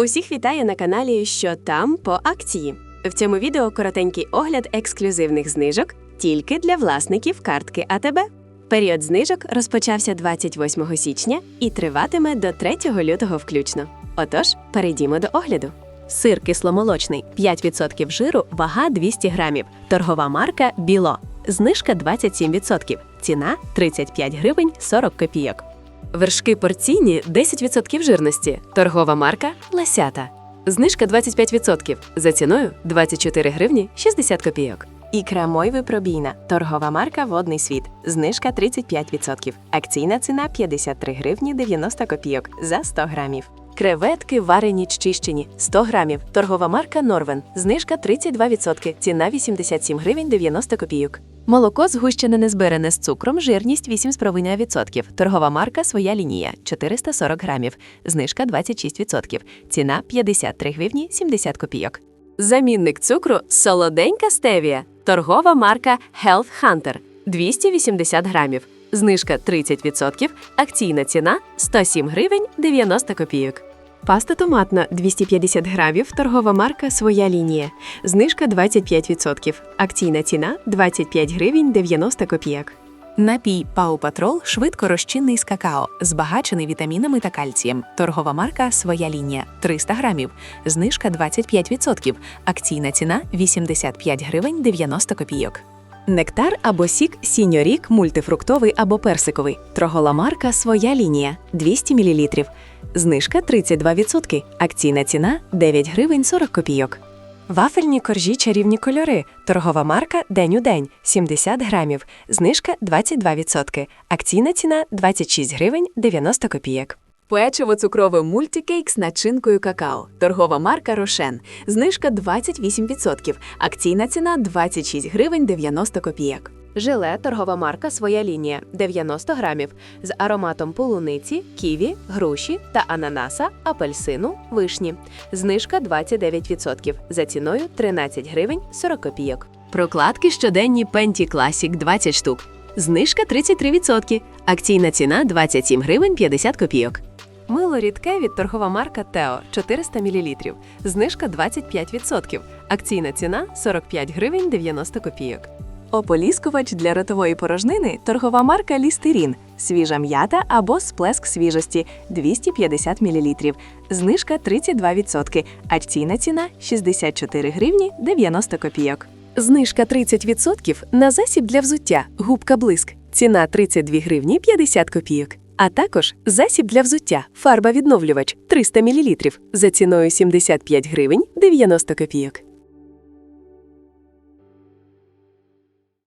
Усіх вітаю на каналі Що там по акції. В цьому відео коротенький огляд ексклюзивних знижок тільки для власників картки АТБ. Період знижок розпочався 28 січня і триватиме до 3 лютого включно. Отож, перейдімо до огляду. Сир кисломолочний 5% жиру, вага 200 грамів. Торгова марка Біло. Знижка 27%. Ціна 35 гривень 40 копійок. Вершки порційні 10% жирності. Торгова марка Ласята. Знижка 25%. За ціною 24 гривні 60 копійок. Ікра Мойви пробійна. Торгова марка Водний світ. Знижка 35%. Акційна ціна 53 гривні 90 копійок за 100 грамів. Креветки варені чищені 100 грамів. Торгова марка Норвен. Знижка 32%. Ціна 87 гривень 90 копійок. Молоко згущене незбирене з цукром, жирність 8,5%. Торгова марка Своя лінія 440 грамів. Знижка 26%. Ціна 53 гривні 70 копійок. Замінник цукру солоденька стевія. Торгова марка Health Hunter 280 грамів. Знижка 30%. Акційна ціна 107 гривень 90 копійок. Паста томатна 250 грамів. Торгова марка Своя лінія. Знижка 25%. Акційна ціна 25 гривень 90 копійок. Напій Пау Патрол швидко розчинний з какао, збагачений вітамінами та кальцієм. Торгова марка Своя лінія 300 грамів. Знижка 25%. Акційна ціна 85 гривень 90 копійок. Нектар або сік сіньорік мультифруктовий або персиковий. Торгова марка Своя лінія 200 мл. Знижка 32%. Акційна ціна 9 гривень 40 копійок. Вафельні коржі чарівні кольори. Торгова марка День у день 70 грамів. Знижка 22%. Акційна ціна 26 гривень 90 копійок. Печиво цукрове мультикейк з начинкою какао. Торгова марка Рошен. Знижка 28%. Акційна ціна 26 гривень 90 копійок. Желе торгова марка Своя лінія 90 грамів з ароматом полуниці, ківі, груші та ананаса, апельсину, вишні. Знижка 29%. За ціною 13 гривень 40 копійок. Прокладки щоденні Penti Classic 20 штук. Знижка 33%. Акційна ціна 27 гривень 50 копійок. Мило рідке від торгова марка Тео 400 мл. Знижка 25%. Акційна ціна 45 гривень 90 копійок. Ополіскувач для ротової порожнини торгова марка Лістерін. Свіжа м'ята або сплеск свіжості 250 мл. Знижка 32%. Акційна ціна 64 гривні 90 копійок. Знижка 30% на засіб для взуття губка блиск. Ціна 32 гривні 50 копійок. А також засіб для взуття фарба відновлювач 300 мл за ціною 75 гривень 90 копійок.